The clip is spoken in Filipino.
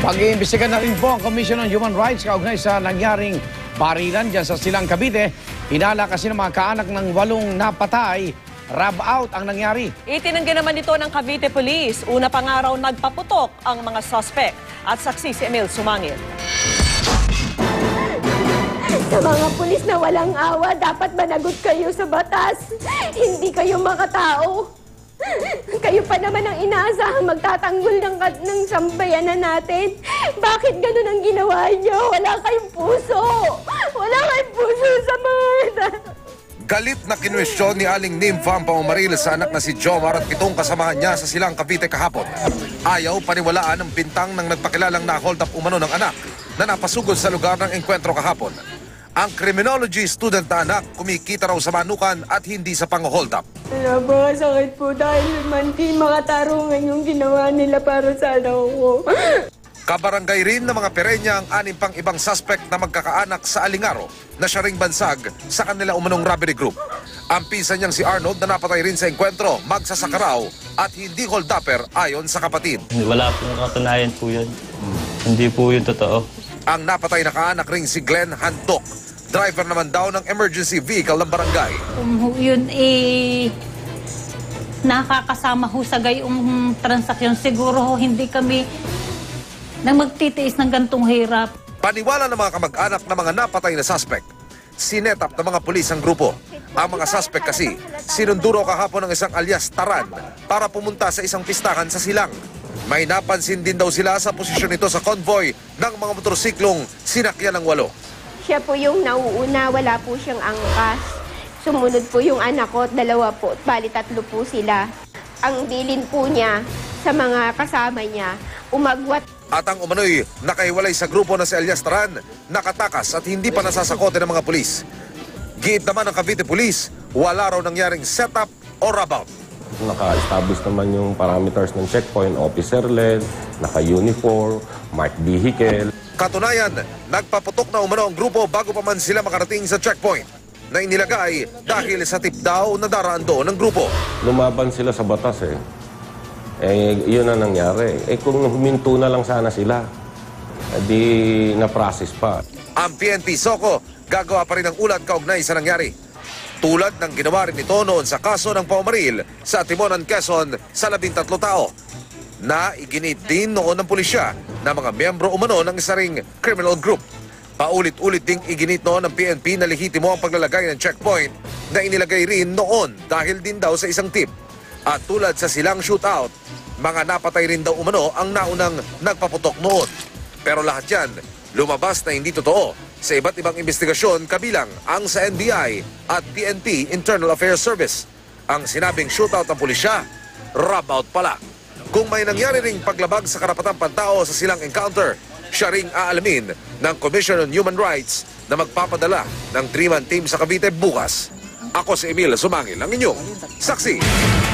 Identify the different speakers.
Speaker 1: Pag-iimbestiga na rin po ang Commission on Human Rights kaugnay sa nangyaring barilan dyan sa Silang Cavite. Hinala kasi ng mga kaanak ng walong napatay. Rab out ang nangyari.
Speaker 2: Itinanggi naman ito ng Cavite Police. Una pa nga raw nagpaputok ang mga suspect at saksi si Emil Sumangil.
Speaker 3: Sa mga pulis na walang awa, dapat managot kayo sa batas. Hindi kayo makatao. Pa naman ang inaasahang magtatanggol ng, ng sambayanan natin. Bakit ganun ang ginawa niyo? Wala kayong puso. Wala kayong puso sa mga...
Speaker 4: Galit na kinwestiyon ni Aling Nympha ang pamamaril sa anak na si Jomar at pitong kasamahan niya sa silang Cavite kahapon. Ayaw paniwalaan ang bintang ng nagpakilalang na-hold up umano ng anak na napasugod sa lugar ng engkwentro kahapon. Ang criminology student na anak kumikita raw sa manukan at hindi sa pang-hold up.
Speaker 3: Napakasakit po dahil man di makatarungan yung ginawa nila para sa anak ko.
Speaker 4: Kabarangay rin ng mga perenya ang anim pang ibang suspect na magkakaanak sa Alingaro na siya ring bansag sa kanila umanong robbery group. Ang pinsan niyang si Arnold na napatay rin sa engkwentro, magsasakaraw at hindi hold-upper ayon sa kapatid.
Speaker 5: Wala pong katunayan po yun. Hindi po yun totoo.
Speaker 4: Ang napatay na kaanak ring si Glenn Handok. Driver naman daw ng emergency vehicle ng barangay.
Speaker 6: Ho yun eh nakakasama ho sa gayong transaksyon, siguro ho hindi kami nang magtitiis ng gantong hirap.
Speaker 4: Paniwala ng mga kamag-anak na mga napatay na suspect. Sinetap ng mga pulis ang grupo. Ang mga suspect kasi, sinunduro kahapon ng isang alias Taran para pumunta sa isang pistahan sa Silang. May napansin din daw sila sa posisyon nito sa convoy ng mga motorsiklong sinakyan ng walo.
Speaker 3: Siya po yung nauuna, wala po siyang angkas. Sumunod po yung anak ko, dalawa po, bali tatlo po sila. Ang bilin po niya sa mga kasama niya, umagwat
Speaker 4: At ang umano'y nakahiwalay sa grupo na si Elias Taran, nakatakas at hindi pa nasasakote ng mga pulis. Giit naman ng Cavite Police, wala raw nangyaring setup o rabout.
Speaker 7: Naka-establish naman yung parameters ng checkpoint, officer-led, naka-uniform, marked vehicle.
Speaker 4: Katunayan, nagpaputok na umano ang grupo bago pa man sila makarating sa checkpoint na inilagay dahil sa tip daw na daraan doon ng grupo.
Speaker 7: Lumaban sila sa batas eh. Eh, yun ang nangyari. Eh, kung huminto na lang sana sila, eh, di na-process pa.
Speaker 4: Ang PNP Soko gagawa pa rin ng ulat kaugnay sa nangyari. Tulad ng ginawa rin ito noon sa kaso ng pamamaril sa Timonan, Quezon sa labintatlo tao na iginit din noon ng pulisya na mga miyembro umano ng isa ring criminal group. Paulit-ulit ding iginit noon ng PNP na lehitimo ang paglalagay ng checkpoint na inilagay rin noon dahil din daw sa isang tip. At tulad sa silang shootout, mga napatay rin daw umano ang naunang nagpaputok noon. Pero lahat yan, lumabas na hindi totoo sa iba't ibang investigasyon kabilang ang sa NBI at PNP Internal Affairs Service. Ang sinabing shootout ng pulisya, rub out pala. Kung may nangyari ring paglabag sa karapatang pantao sa silang encounter, siya ring aalamin ng Commission on Human Rights na magpapadala ng three-man team sa Cavite bukas. Ako si Emil Sumangil, ang inyong saksi.